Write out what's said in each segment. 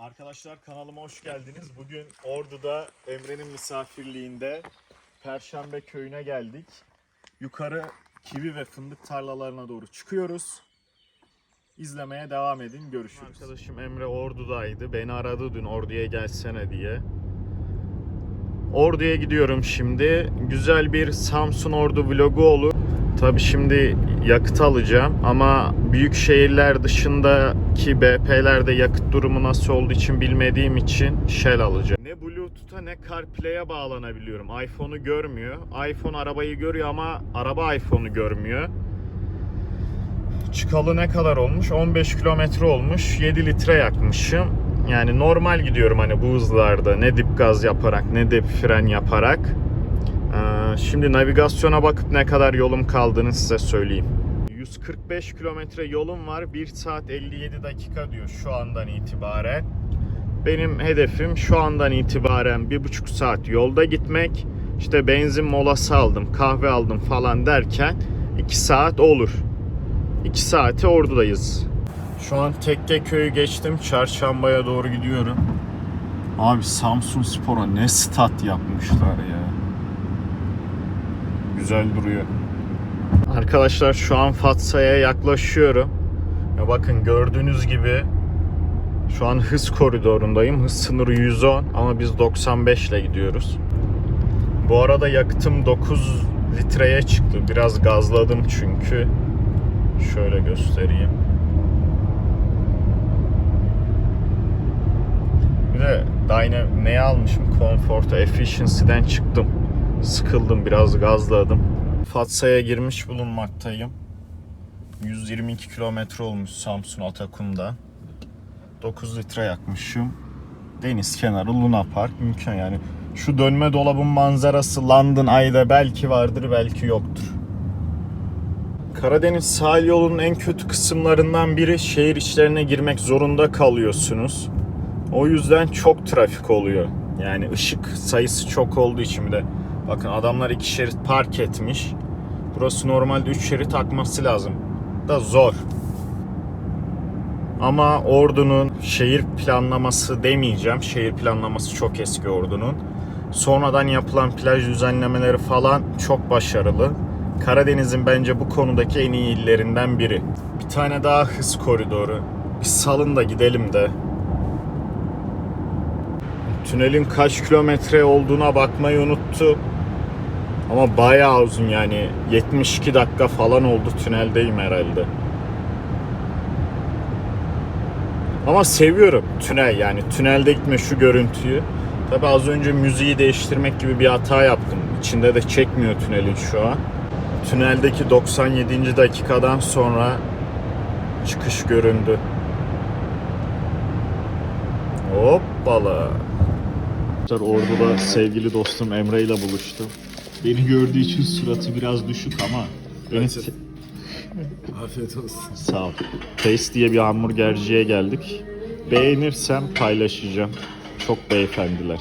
Arkadaşlar kanalıma hoş geldiniz. Bugün Ordu'da Emre'nin misafirliğinde Perşembe köyüne geldik. Yukarı kivi ve fındık tarlalarına doğru çıkıyoruz. İzlemeye devam edin. Görüşürüz. Arkadaşım Emre Ordu'daydı. Beni aradı dün Ordu'ya gelsene diye. Ordu'ya gidiyorum şimdi. Güzel bir Samsun Ordu vlogu olur. Tabii şimdi yakıt alacağım ama büyük şehirler dışındaki BP'lerde yakıt durumu nasıl olduğu için bilmediğim için Shell alacağım. Ne Bluetooth'a ne CarPlay'e bağlanabiliyorum. iPhone'u görmüyor. iPhone arabayı görüyor ama araba iPhone'u görmüyor. Çıkalı ne kadar olmuş? 15 kilometre olmuş. 7 litre yakmışım. Yani normal gidiyorum hani bu hızlarda. Ne dip gaz yaparak ne de fren yaparak. Ee, Şimdi navigasyona bakıp ne kadar yolum kaldığını size söyleyeyim. 145 kilometre yolum var. 1 saat 57 dakika diyor şu andan itibaren. Benim hedefim şu andan itibaren 1,5 saat yolda gitmek. İşte benzin molası aldım, kahve aldım falan derken 2 saat olur. 2 saate Ordu'dayız. Şu an Tekkeköy'ü geçtim. Çarşamba'ya doğru gidiyorum. Abi Samsun Spor'a ne stat yapmışlar ya. Güzel duruyor. Arkadaşlar şu an Fatsa'ya yaklaşıyorum. Ya bakın gördüğünüz gibi şu an hız koridorundayım. Hız sınırı 110 ama biz 95 ile gidiyoruz. Bu arada yakıtım 9 litreye çıktı. Biraz gazladım çünkü. Şöyle göstereyim. Bir de Dyna neye almışım? Comfort'a, Efficiency'den çıktım. Sıkıldım, biraz gazladım. Fatsa'ya girmiş bulunmaktayım. 122 kilometre olmuş Samsun Atakum'da. 9 litre yakmışım. Deniz kenarı Luna Park mümkün yani. Şu dönme dolabın manzarası London Ay'da belki vardır belki yoktur. Karadeniz sahil yolunun en kötü kısımlarından biri şehir içlerine girmek zorunda kalıyorsunuz. O yüzden çok trafik oluyor. Yani ışık sayısı çok olduğu için bir de bakın adamlar iki şerit park etmiş. Burası normalde üç şerit akması lazım. Da zor. Ama Ordu'nun şehir planlaması demeyeceğim. Şehir planlaması çok eski Ordu'nun. Sonradan yapılan plaj düzenlemeleri falan çok başarılı. Karadeniz'in bence bu konudaki en iyi illerinden biri. Bir tane daha hız koridoru. Bir salın da gidelim de. Tünelin kaç kilometre olduğuna bakmayı unuttum. Ama bayağı uzun yani 72 dakika falan oldu tüneldeyim herhalde. Ama seviyorum tünel yani tünelde gitme şu görüntüyü. Tabi az önce müziği değiştirmek gibi bir hata yaptım. İçinde de çekmiyor tünelin şu an. Tüneldeki 97. dakikadan sonra çıkış göründü. Hoppala. Ordu'da sevgili dostum Emre ile buluştum. Beni gördüğü için suratı biraz düşük ama beni Afiyet olsun. Sağ ol. Taste diye bir hamburgerciye geldik. Beğenirsem paylaşacağım. Çok beyefendiler.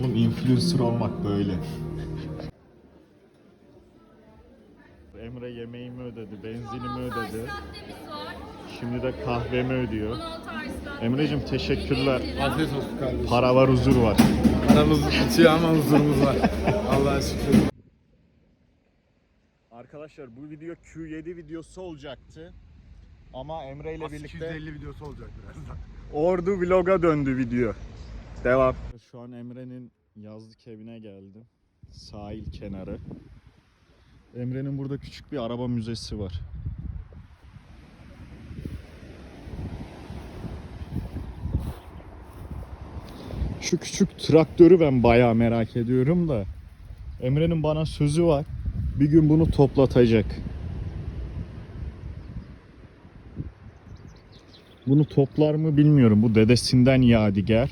Oğlum influencer olmak böyle. Emre yemeğimi ödedi, benzinimi ödedi. Şimdi de kahvemi ödüyor. Emre'cim teşekkürler. Afiyet olsun kardeşim. Para var, huzur var. Paramız bitiyor ama huzurumuz var. Allah'a şükür. Arkadaşlar bu video Q7 videosu olacaktı. Ama Emre ile birlikte 250 videosu olacak birazdan. Ordu vloga döndü video. Devam. Şu an Emre'nin yazlık evine geldim. Sahil kenarı. Emre'nin burada küçük bir araba müzesi var. Şu küçük traktörü ben bayağı merak ediyorum da. Emre'nin bana sözü var. Bir gün bunu toplatacak. Bunu toplar mı bilmiyorum. Bu dedesinden yadigar.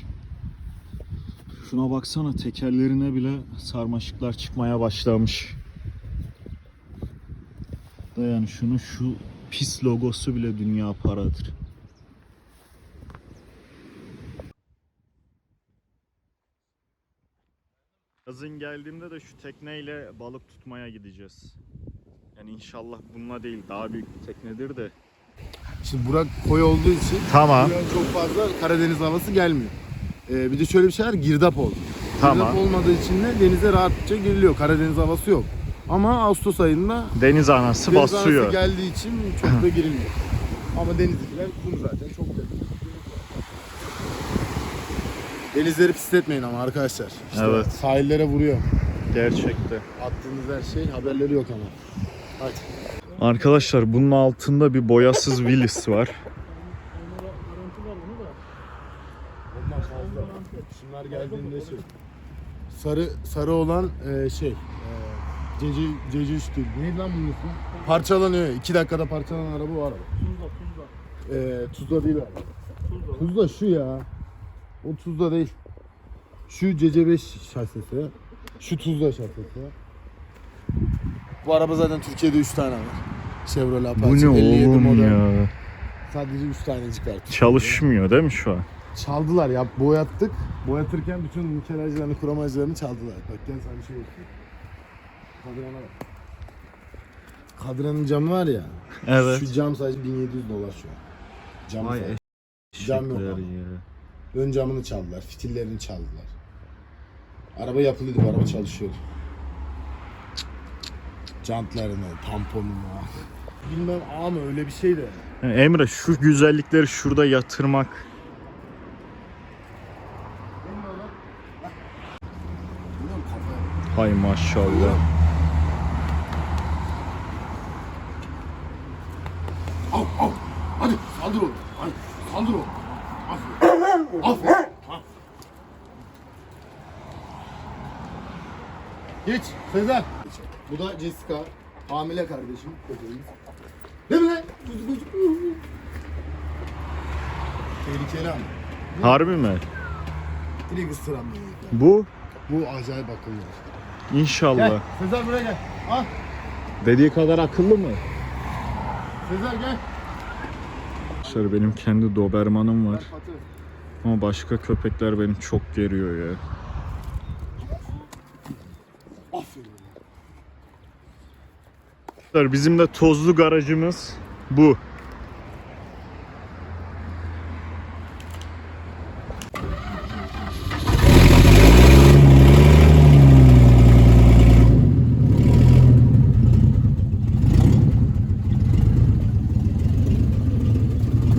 Şuna baksana tekerlerine bile sarmaşıklar çıkmaya başlamış. Da yani şunun şu pis logosu bile dünya paradır. Yazın geldiğimde de şu tekneyle balık tutmaya gideceğiz. Yani inşallah bununla değil daha büyük bir teknedir de Şimdi Burak koy olduğu için Tamam. buraya çok fazla Karadeniz havası gelmiyor. Ee, bir de şöyle bir şey var girdap oldu. Tamam. Girdap olmadığı için de denize rahatça giriliyor. Karadeniz havası yok. Ama Ağustos ayında Deniz anası deniz havası basıyor. geldiği için çok da girilmiyor. Ama denizdekiler kum zaten çok güzel. Denizleri pisletmeyin ama arkadaşlar. İşte Evet. Sahillere vuruyor. Gerçekte. Attığınız her şey haberleri yok ama. Hadi. Arkadaşlar bunun altında bir boyasız Willis var. Onlar fazla. Şunlar geldiğinde şey. Sarı sarı olan e, şey. E, Cece Cece üç değil. Neydi lan bunun ismi? Parçalanıyor. İki dakikada parçalanan araba bu araba. Tuzla Tuzla. E, Tuzla değil abi. Tuzla. Tuzla şu ya. O Tuzla değil. Şu CC5 şasisi. Şu Tuzla şasisi. Bu araba zaten Türkiye'de 3 tane var. Chevrolet Apache Bu ne 57 oğlum model. ya? Sadece 3 tanecik var. Çalışmıyor değil mi şu an? Çaldılar ya boyattık. Boyatırken bütün nikelajlarını, kromajlarını çaldılar. Bak gel sana bir şey göstereyim. Kadran'a bak. Kadranın camı var ya. Evet. Şu cam sadece 1700 dolar şu an. Cam Vay sadece. Cam yok eşekler ama. ya. Ön camını çaldılar, fitillerini çaldılar. Araba yapılıydı, bu araba çalışıyordu. Jantlarını, tamponunu. Bilmem ama öyle bir şey de. Yani Emre şu güzellikleri şurada yatırmak hay maşallah. Al al. Hadi saldır oğlum. Hadi saldır oğlum. Aferin. Geç Sezer. Bu da Jessica. Hamile kardeşim. Köpeğimiz. Değil mi lan? Tehlikeli ama. Harbi mi? Direkt ısıran yemek. Bu Bu acayip akıllı. inşallah. Gel Sezer buraya gel. Al. Dediği kadar akıllı mı? Sezer gel. Arkadaşlar benim kendi Doberman'ım var. Patı. Ama başka köpekler beni çok geriyor ya. Bizim de tozlu garajımız bu.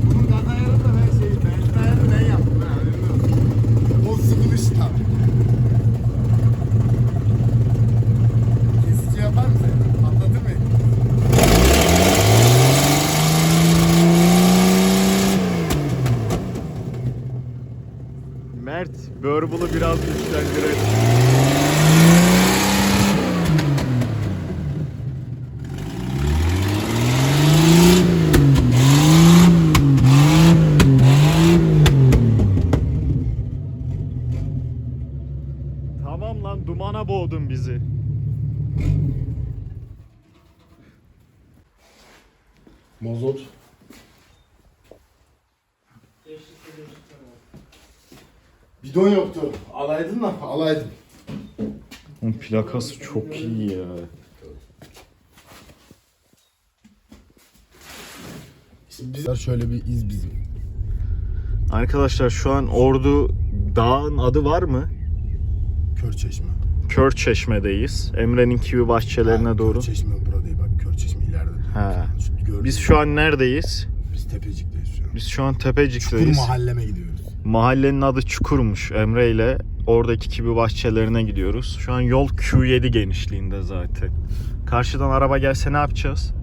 Bunun gaz ayarını da ben şey, benzin ayarını ben yaptım ha, haberin olsun. O sıkılış tabii. Kesici yapar mısın? Patlatır mı? Mert, Burble'ı biraz güçlendirelim. Tamam lan dumana boğdun bizi. Mazot. Bidon yoktu. Alaydın da alaydın. Onun plakası çok iyi ya. Şimdi biz şöyle bir iz bizim. Arkadaşlar şu an Ordu Dağın adı var mı? Körçeşme. Körçeşme'deyiz. Emre'nin kivi bahçelerine doğru. Körçeşme burada değil bak. Körçeşme ileride. Ha. Biz şu an neredeyiz? biz Tepecik'teyiz şu an. Biz şu an Çukur Tepecik'teyiz. mahalleme gidiyoruz. Mahallenin adı Çukur'muş. Emre ile oradaki kivi bahçelerine gidiyoruz. Şu an yol Q7 genişliğinde zaten. Karşıdan araba gelse ne yapacağız?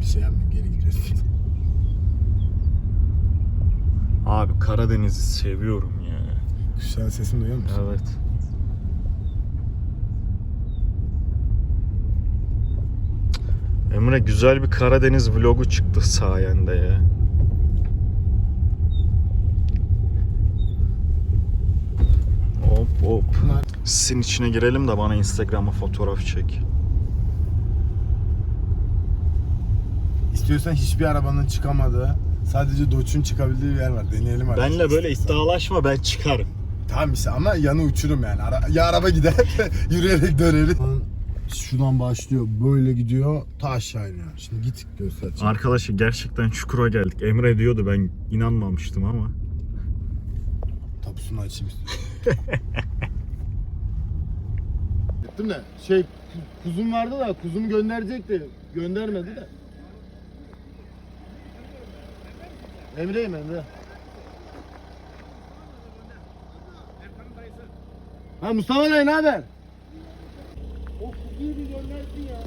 Bir şey yapmıyor geri gidiyoruz. Abi Karadeniz'i seviyorum ya. Kuşların sesini duyuyor musun? Evet. Emre güzel bir Karadeniz vlogu çıktı sayende ya. Hop Sizin içine girelim de bana Instagram'a fotoğraf çek. İstiyorsan hiçbir arabanın çıkamadığı, sadece Dodge'un çıkabildiği bir yer var. Deneyelim artık. Benle böyle iddialaşma ben çıkarım. Tamam işte ama yanı uçurum yani. Ara- ya araba gider, yürüyerek döneriz. Şuradan başlıyor böyle gidiyor ta aşağı iniyor. Şimdi git göstereceğim. Arkadaşlar gerçekten çukura geldik. Emre diyordu ben inanmamıştım ama. Tapusunu açayım istiyorum. Gittim de şey ku- kuzum vardı da kuzumu gönderecekti. Göndermedi de. Emre'yim Emre. Ha Mustafa Bey ne haber? O kuzuyu bir göndersin ya.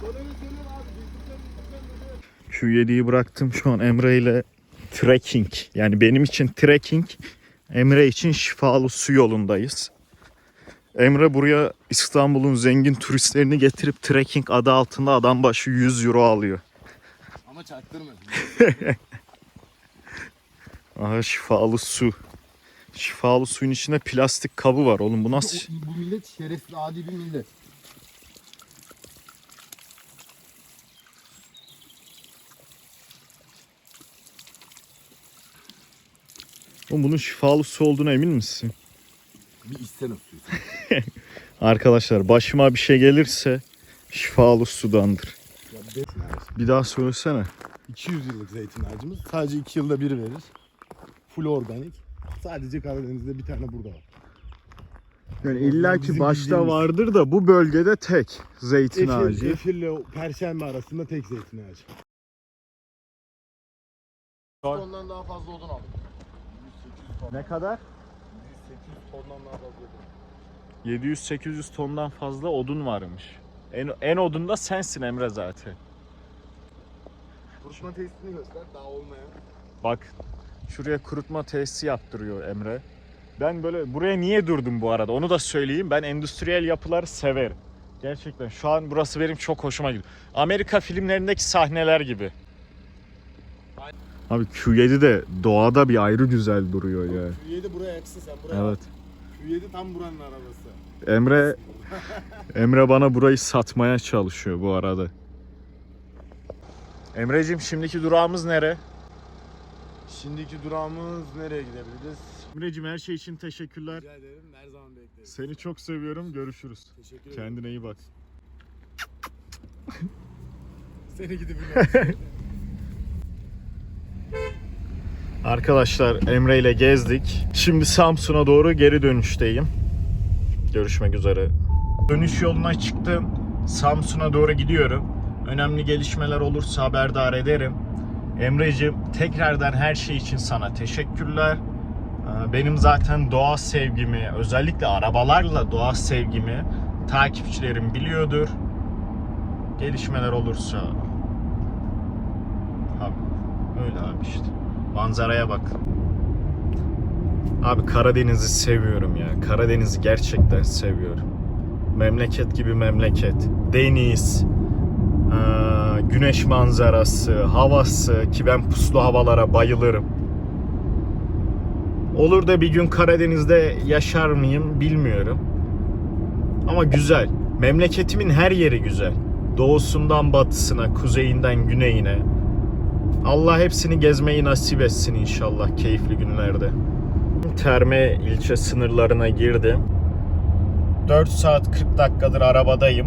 Getirsen. Q7'yi bıraktım şu an Emre ile trekking. Yani benim için trekking, Emre için şifalı su yolundayız. Emre buraya İstanbul'un zengin turistlerini getirip trekking adı altında adam başı 100 euro alıyor. Ama çaktırma. Aha şifalı su. Şifalı suyun içinde plastik kabı var oğlum bu nasıl? Bu millet şerefsiz adi bir millet. Oğlum bunun şifalı su olduğuna emin misin? Bir içsene suyu. Arkadaşlar başıma bir şey gelirse şifalı sudandır. Bir daha söylesene. 200 yıllık zeytin ağacımız. Sadece 2 yılda bir verir. Full organik. Sadece Karadeniz'de bir tane burada var. Yani illaki bizim başta bildiğimiz- vardır da bu bölgede tek zeytin Efir, ağacı. Efir'le o Perşembe arasında tek zeytin ağacı. Var. Tondan daha fazla odun aldım. 100-800 ton. Ne kadar? 100-800 tondan daha fazla odun. 700-800 tondan fazla odun varmış. En, en odun da sensin Emre zaten. Kuruşma testini göster daha olmayan. Bak şuraya kurutma tesisi yaptırıyor Emre. Ben böyle buraya niye durdum bu arada onu da söyleyeyim. Ben endüstriyel yapıları severim. Gerçekten şu an burası benim çok hoşuma gidiyor. Amerika filmlerindeki sahneler gibi. Abi Q7 de doğada bir ayrı güzel duruyor ya. Q7 buraya yaksın sen buraya. Evet. Q7 tam buranın arabası. Emre Emre bana burayı satmaya çalışıyor bu arada. Emreciğim şimdiki durağımız nere? Şimdiki durağımız nereye gidebiliriz? Emreciğim her şey için teşekkürler. Rica ederim her zaman bekleriz. Seni çok seviyorum. Görüşürüz. Teşekkür ederim. Kendine iyi bak. Seni gidip Arkadaşlar Emre ile gezdik. Şimdi Samsun'a doğru geri dönüşteyim. Görüşmek üzere. Dönüş yoluna çıktım. Samsun'a doğru gidiyorum. Önemli gelişmeler olursa haberdar ederim. Emre'cim tekrardan her şey için sana teşekkürler. Ee, Benim zaten doğa sevgimi, özellikle arabalarla doğa sevgimi takipçilerim biliyordur. Gelişmeler olursa öyle abi işte. Manzaraya bak. Abi Karadeniz'i seviyorum ya. Karadeniz'i gerçekten seviyorum. Memleket gibi memleket. Deniz, eee, güneş manzarası, havası ki ben puslu havalara bayılırım. Olur da bir gün Karadeniz'de yaşar mıyım bilmiyorum. Ama güzel. Memleketimin her yeri güzel. Doğusundan batısına, kuzeyinden güneyine. Allah hepsini gezmeyi nasip etsin inşallah keyifli günlerde. Terme ilçe sınırlarına girdim. 4 saat 40 dakikadır arabadayım.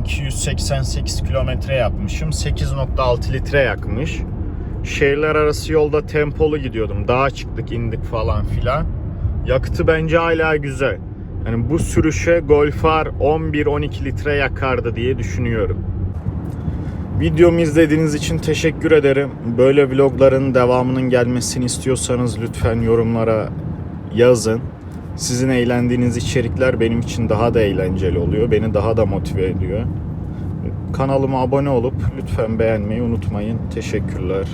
288 kilometre yapmışım. 8.6 litre yakmış. Şehirler arası yolda tempolu gidiyordum. Dağa çıktık indik falan filan. Yakıtı bence hala güzel. Yani bu sürüşe Golf R 11-12 litre yakardı diye düşünüyorum. Videomu izlediğiniz için teşekkür ederim. Böyle vlogların devamının gelmesini istiyorsanız lütfen yorumlara yazın. Sizin eğlendiğiniz içerikler benim için daha da eğlenceli oluyor. Beni daha da motive ediyor. Kanalıma abone olup lütfen beğenmeyi unutmayın. Teşekkürler.